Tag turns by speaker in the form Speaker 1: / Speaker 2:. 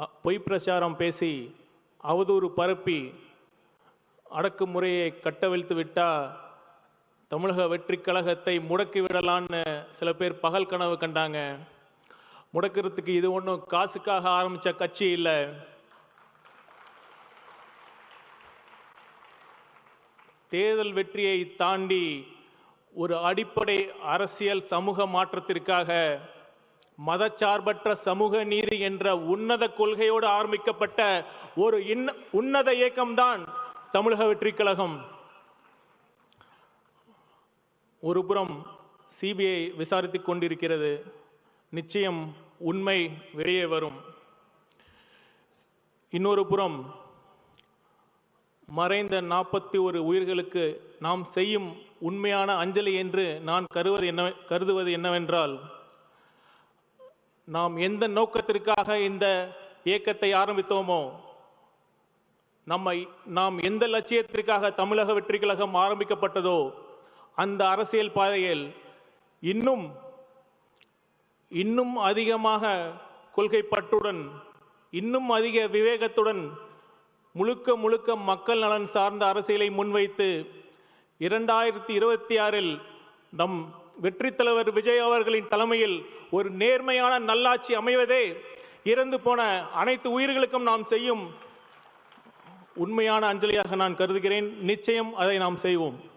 Speaker 1: அ- பொய் பிரச்சாரம் பேசி அவதூறு பரப்பி அடக்குமுறையை கட்டவிழ்த்து விட்டால் தமிழக வெற்றிக் கழகத்தை முடக்கி விடலான்னு சில பேர் பகல் கனவு கண்டாங்க. முடக்கிறதுக்கு இது ஒன்றும் காசுக்காக ஆரம்பித்த கட்சி இல்லை. தேர்தல் வெற்றியை தாண்டி ஒரு அடிப்படை அரசியல் சமூக மாற்றத்திற்காக மதச்சார்பற்ற சமூக நீதி என்ற உன்னத கொள்கையோடு ஆரம்பிக்கப்பட்ட ஒரு இன் உன்னத இயக்கம்தான் தமிழக வெற்றி கழகம் ஒரு புறம் சிபிஐ விசாரித்துக் கொண்டிருக்கிறது. நிச்சயம் உண்மை வெளியே வரும். இன்னொரு புறம் மறைந்த நாற்பத்தி ஒரு உயிர்களுக்கு நாம் செய்யும் உண்மையான அஞ்சலி என்று நான் கருவது என்ன கருதுவது என்னவென்றால் நாம் எந்த நோக்கத்திற்காக இந்த இயக்கத்தை ஆரம்பித்தோமோ நம்மை நாம் எந்த லட்சியத்திற்காக தமிழக வெற்றி கழகம் ஆரம்பிக்கப்பட்டதோ அந்த அரசியல் பாதையில் இன்னும் இன்னும் அதிகமாக கொள்கை பற்றுடன் இன்னும் அதிக விவேகத்துடன் முழுக்க முழுக்க மக்கள் நலன் சார்ந்த அரசியலை முன்வைத்து இரண்டாயிரத்தி இருபத்தி ஆறில் நம் வெற்றி தலைவர் விஜய் அவர்களின் தலைமையில் ஒரு நேர்மையான நல்லாட்சி அமைவதே இறந்து போன அனைத்து உயிர்களுக்கும் நாம் செய்யும் உண்மையான அஞ்சலியாக நான் கருதுகிறேன். நிச்சயம் அதை நாம் செய்வோம்.